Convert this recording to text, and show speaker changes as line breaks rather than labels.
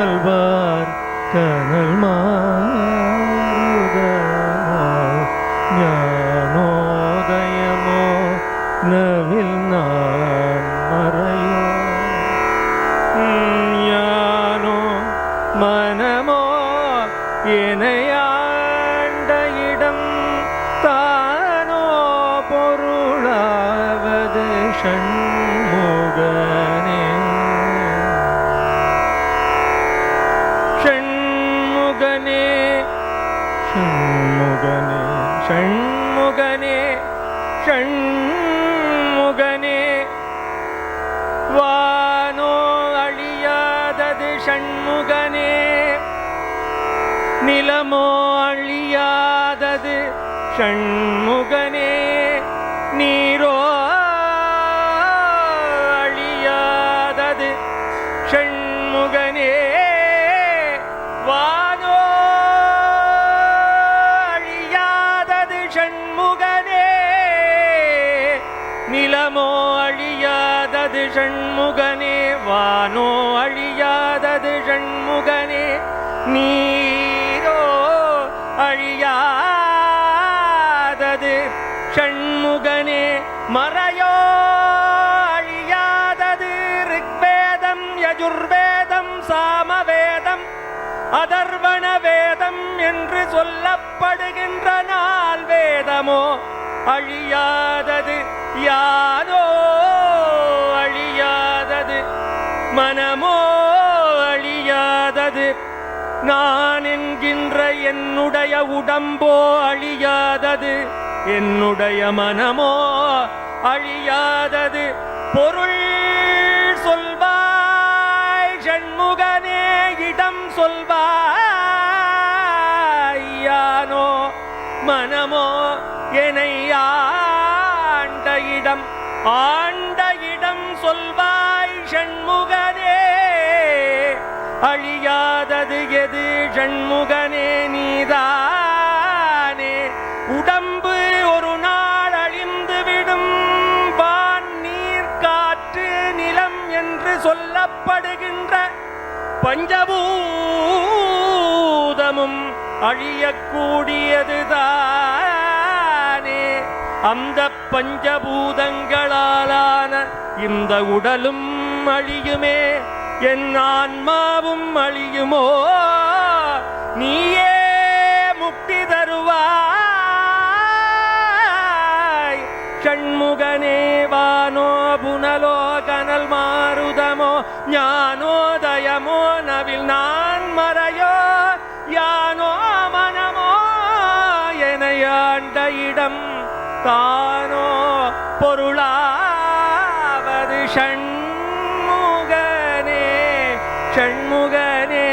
കനൽ കനൽ മാറുക നവിൽ നാൻ മനമോ ഇണയാണ്ട ഇടം താനോ ஷண்முகனே ஷண்முகனே ஷண்முகனே வானோ அழியாதது ஷண்முகனே நிலமோ அழியாதது ஷண்முகனே நீ அழியாதது ஷண்முகனே வானோ அழியாதது ஷண்முகனே நீரோ அழியாதது ஷண்முகனே மறையோ அழியாதது ரிக்வேதம் யஜுர்வேதம் சாமவேதம் அதர்வண வேதம் என்று சொல்லப்படுகின்ற நாள் வேதமோ அழியாதது யாரோ அழியாதது மனமோ அழியாதது. நான் என்கின்ற என்னுடைய உடம்போ அழியாதது என்னுடைய மனமோ அழியாதது. பொருள் சொல்வாய் ஷண்முகனே இடம் சொல்வாய் யானோ மனமோ என்னை ஆண்ட இடம் ஆண்ட இடம் சொல்வாய் ஷண்முகனே அழியாதது எது ஷண்முகனே நீதானே. உடம்பு ஒரு நாள் அழிந்து விடும் வான் நீர் காற்று நிலம் என்று சொல்லப்படுகின்ற பஞ்சபூதமும் அழியக்கூடிய அந்த பஞ்சபூதங்களாலான இந்த உடலும் அழியுமே என் ஆன்மாவும் அழியுமோ? நீயே முக்தி தருவாய். ஷண்முகனே வானோ புனலோ கனல் மாறுதமோ ஞானோதயமோ நவில் நான் தானோ பொருளாவது ஷண்முகனே ஷண்முகனே.